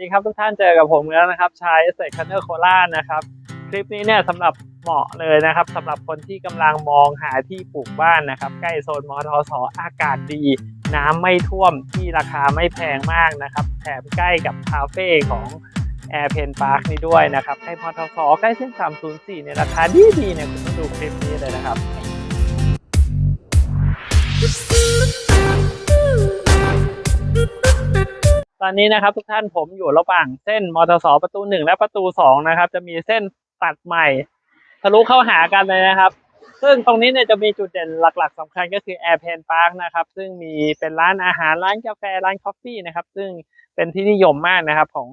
ดีครับทุกท่านเจอกับผมแล้วนะครับชายเอสเซคันเนอร์โครานะครับ คลิปนี้เนี่ยสำหรับเหมาะเลยนะครับสำหรับคนที่กำลังมองหาที่ปลูกบ้านนะครับ ใกล้โซนมอทสออากาศดี น้ำไม่ท่วมที่ราคาไม่แพงมากนะครับแถมใกล้กับคาเฟ่ของ Air p e n Park นี่ด้วยนะครับให้มอทสอใกล้เส้น 304 ในราคาดีดีๆเนี่ยคุณต้องดูคลิปนี้เลยนะครับ อนนี้นะครับทุกท่านผมอยู่ระหว่างเส้นมอเตอร์สประตูหนึ่งและประตูสองนะครับ จะมีเส้นตัดใหม่ทะลุเข้าหากันเลยนะครับ ซึ่งตรงนี้เนี่ยจะมีจุดเด่นหลักๆสำคัญก็คือ Air p a n Park นะครับ ซึ่งมีเป็นร้านอาหารร้านกาแฟร้านคอฟฟี่นะครับ ซึ่งเป็นที่นิยมมากนะครับ ของ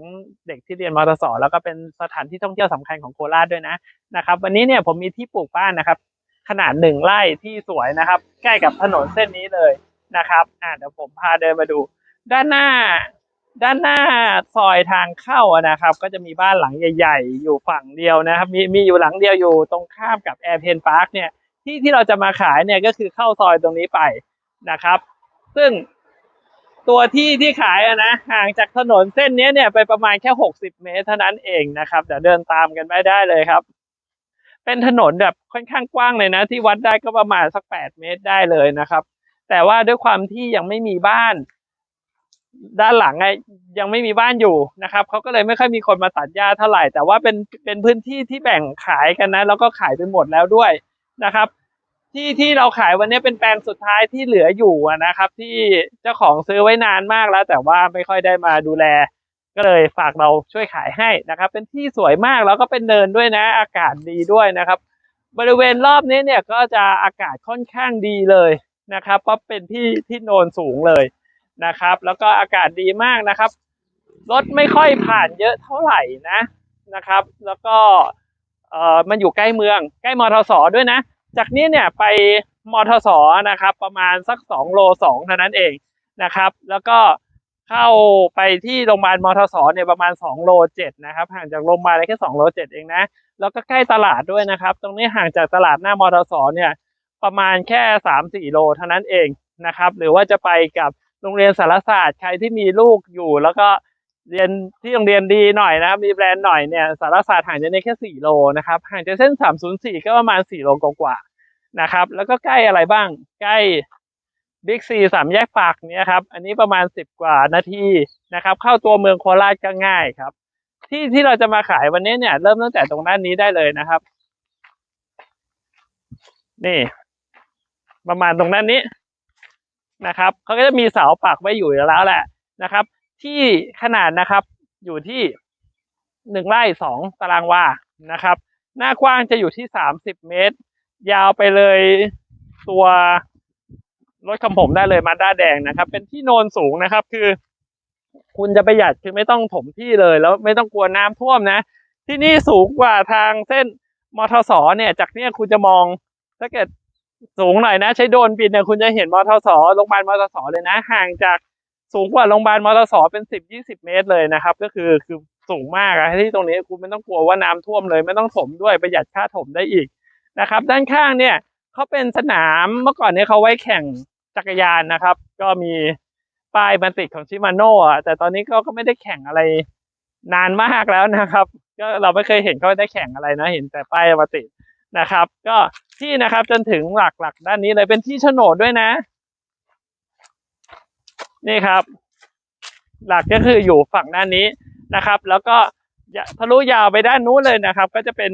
เด็กที่เรียนมอเตอร์สแล้วก็เป็นสถานที่ท่องเที่ยวสำคัญของโคราชด้วยนะนะครับ วันนี้เนี่ยผมมีที่ปลูกบ้านนะครับ ขนาดหนึ่งไร่ที่สวยนะครับ ใกล้กับถนนเส้นนี้เลยนะครับอ่าเดี๋ยวผมพาเดินมาดูด้านหน้า ด้านหน้าซอยทางเข้านะครับ ก็จะมีบ้านหลังใหญ่ ๆ อยู่ฝั่งเดียวนะครับ มีมีอยู่หลังเดียวอยู่ตรงข้ามกับแอร์เพนพาร์คเนี่ยที่ที่เราจะมาขายเนี่ยก็คือเข้าซอยตรงนี้ไปนะครับ ซึ่งตัวที่ที่ขายนะห่างจากถนนเส้นนี้เนี่ยไปประมาณแค่หกสิบเมตรเท่านั้นเองนะครับเดี๋ยวเดินตามกันไปได้เลยครับ เป็นถนนแบบค่อนข้างกว้างเลยนะ ที่วัดได้ก็ประมาณสักแปดเมตรได้เลยนะครับ แต่ว่าด้วยความที่ยังไม่มีบ้าน ด้านหลังอะยังไม่มีบ้านอยู่นะครับเขาก็เลยไม่ค่อยมีคนมาตัดหญ้าเท่าไหร่ แต่ว่าเป็นเป็นพื้นที่ที่แบ่งขายกันนะ แล้วก็ขายไปหมดแล้วด้วยนะครับ ที่ที่เราขายวันนี้เป็นแปลงสุดท้ายที่เหลืออยู่นะครับ ที่เจ้าของซื้อไว้นานมากแล้ว แต่ว่าไม่ค่อยได้มาดูแล ก็เลยฝากเราช่วยขายให้นะครับ เป็นที่สวยมากแล้วก็เป็นเนินด้วยนะ อากาศดีด้วยนะครับ บริเวณรอบนี้เนี่ยก็จะอากาศค่อนข้างดีเลยนะครับเพราะเป็นที่ที่โนนสูงเลย นะครับ แล้วก็อากาศดีมากนะครับ รถไม่ค่อยผ่านเยอะเท่าไหร่นะนะครับ แล้วก็เอ่อมันอยู่ใกล้เมือง ใกล้มอทสด้วยนะ จากนี้เนี่ยไปมอทสนะครับ ประมาณสักสองโลสองเท่านั้นเองนะครับ แล้วก็เข้าไปที่โรงพยาบาลมอทสเนี่ยประมาณสองโลเจ็ดนะครับห่างจากโรงพยาบาลแค่สองโลเจ็ดเองนะ แล้วก็ใกล้ตลาดด้วยนะครับ ตรงนี้ห่างจากตลาดหน้ามอทสเนี่ยประมาณแค่สามสี่โลเท่านั้นเองนะครับ หรือว่าจะไปกับ โรงเรียนสารศาสตร์ใครที่มีลูกอยู่ แล้วก็เรียนที่โรงเรียนดีหน่อยนะครับ มีแบรนด์หน่อยเนี่ยสารศาสตร์ห่างจากนี้แค่สี่โลนะครับห่างจากเส้นสามศูนย์สี่ก็ประมาณสี่โลกว่าๆนะครับ แล้วก็ใกล้อะไรบ้าง ใกล้บิ๊กซีสามแยกปากเนี่ยครับ อันนี้ประมาณสิบกว่านาทีนะครับ เข้าตัวเมืองโคราชก็ง่ายครับ ที่ที่เราจะมาขายวันนี้เนี่ย เริ่มตั้งแต่ตรงด้านนี้ได้เลยนะครับ นี่ ประมาณตรงด้านนี้ นะครับเขาก็จะมีเสาปักไว้อยู่แล้วแหละนะครับ ที่ขนาดนะครับอยู่ที่หนึ่งไร่สองตารางวานะครับ หน้ากว้างจะอยู่ที่สามสิบเมตร ยาวไปเลยตัวรถคำผมได้เลยมาด้าแดงนะครับ เป็นที่โนนสูงนะครับ คือ คุณจะประหยัดคือไม่ต้องถมที่เลยแล้วไม่ต้องกลัวน้ำท่วมนะ ที่นี่สูงกว่าทางเส้นมทสเนี่ย จากเนี้ยคุณจะมองถ้าเกิด สูงหน่อยนะ ใช้โดรนบินเนี่ยคุณจะเห็นมอทสโรงพยาบาลมอทสเลยนะ ห่างจากสูงกว่าโรงพยาบาลมอทสเป็นสิบยี่สิบเมตรเลยนะครับ ก็คือคือสูงมากอะที่ตรงนี้คุณไม่ต้องกลัวว่าน้ำท่วมเลย ไม่ต้องถมด้วยประหยัดค่าถมได้อีกนะครับ ด้านข้างเนี่ยเขาเป็นสนามเมื่อก่อนเนี่ยเขาไว้แข่งจักรยานนะครับ ก็มีป้ายบันติดของชิมาโน่แต่ตอนนี้ก็ก็ไม่ได้แข่งอะไรนานมากแล้วนะครับ ก็เราไม่เคยเห็นเขาได้แข่งอะไรนะ เห็นแต่ป้ายมาติด นะครับ ก็ที่นะครับจนถึงหลักหลักด้านนี้เลยเป็นที่โฉนดด้วยนะ นี่ครับ หลักก็คืออยู่ฝั่งด้านนี้นะครับ แล้วก็ทะลุยาวไปด้านนู้นเลยนะครับ ก็จะเป็น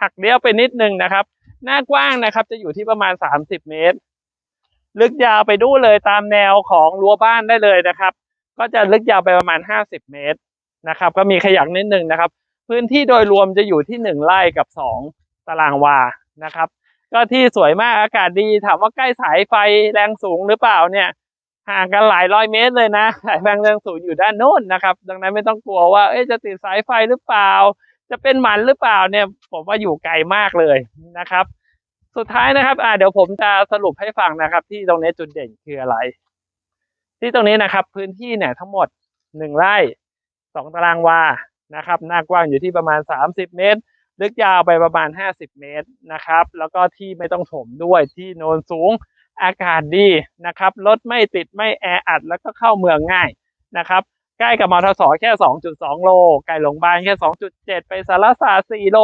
หักเลี้ยวไปนิดนึงนะครับ หน้ากว้างนะครับ จะอยู่ที่ประมาณสามสิบเมตร ลึกยาวไปดูเลยตามแนวของรั้วบ้านได้เลยนะครับ ก็จะลึกยาวไปประมาณห้าสิบเมตรนะครับ ก็มีขยักนิดนึงนะครับ พื้นที่โดยรวมจะอยู่ที่หนึ่งไร่กับสอง ตารางวานะครับ ก็ที่สวยมากอากาศดีถามว่าใกล้สายไฟแรงสูงหรือเปล่าเนี่ย ห่างกันหลายร้อยเมตรเลยนะสายไฟแรงสูงอยู่ด้านโน้นนะครับ ดังนั้นไม่ต้องกลัวว่าจะติดสายไฟหรือเปล่า จะเป็นหมันหรือเปล่าเนี่ย ผมว่าอยู่ไกลมากเลยนะครับ สุดท้ายนะครับอ่าเดี๋ยวผมจะสรุปให้ฟังนะครับ ที่ตรงนี้จุดเด่นคืออะไร ที่ตรงนี้นะครับ พื้นที่เนี่ยทั้งหมดหนึ่งไร่สองตารางวานะครับ หน้ากว้างอยู่ที่ประมาณสามสิบเมตร ลึกยาวไปประมาณ 50 เมตรนะครับ แล้วก็ที่ไม่ต้องถมด้วยที่โนนสูงอากาศดีนะครับรถไม่ติดไม่แออัด แล้วก็เข้าเมืองง่ายนะครับใกล้กับมอทสแค่ 2.2 โลไก่หลงบานแค่ 2.7 ไปสารศาสตร์4โล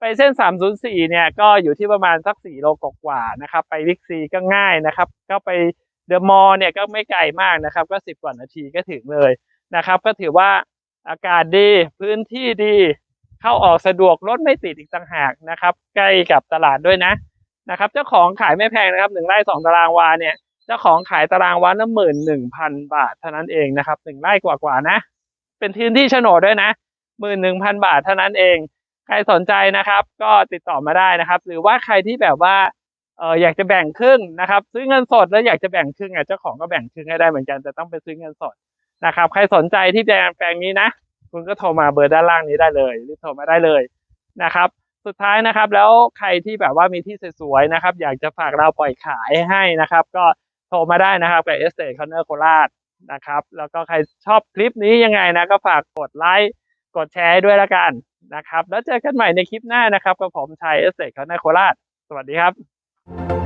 ไปเส้น 304 เนี่ยก็อยู่ที่ประมาณสัก 4 โลกว่านะครับ ไปวิกซีก็ง่ายนะครับ ก็ไปเดอะมอลล์เนี่ยก็ไม่ไกลมากนะครับ ก็ 10 กว่านาทีก็ถึงเลยนะครับ ก็ถือว่าอากาศดีพื้นที่ดี เข้าออกสะดวกรถไม่ติดอีกต่างหากนะครับ ใกล้กับตลาดด้วยนะนะครับ เจ้าของขายไม่แพงนะครับหนึ่งไร่สองตารางวาเนี่ยเจ้าของขายตารางวาละหมื่นหนึ่งพันบาทเท่านั้นเองนะครับหนึ่งไร่กว่าๆนะ เป็นพื้นที่โฉนดด้วยนะหมื่นหนึ่งพันบาทเท่านั้นเอง ใครสนใจนะครับ ก็ติดต่อมาได้นะครับ หรือว่าใครที่แบบว่าเอออยากจะแบ่งครึ่งนะครับ ซื้อเงินสดแล้วอยากจะแบ่งครึ่งอะเจ้าของก็แบ่งครึ่งให้ได้เหมือนกันแต่ต้องไปซื้อเงินสดนะครับ ใครสนใจที่แปลงแปลงนี้นะ คุณก็โทรมาเบอร์ด้านล่างนี้ได้เลยหรีบโทรมาได้เลยนะครับ สุดท้ายนะครับ แล้วใครที่แบบว่ามีที่สวยๆนะครับ อยากจะฝากเราปล่อยขายให้นะครับ ก็โทรมาได้นะครับกับเอสเต c คอนเนอร์โคราชนะครับ แล้วก็ใครชอบคลิปนี้ยังไงนะก็ฝากกดไลค์กดแชร์ด้วยละกันนะครับ แล้วเจอกันใหม่ในคลิปหน้านะครับกับผมชัยเอสเต c คอนเนอร์โคราชสวัสดีครับ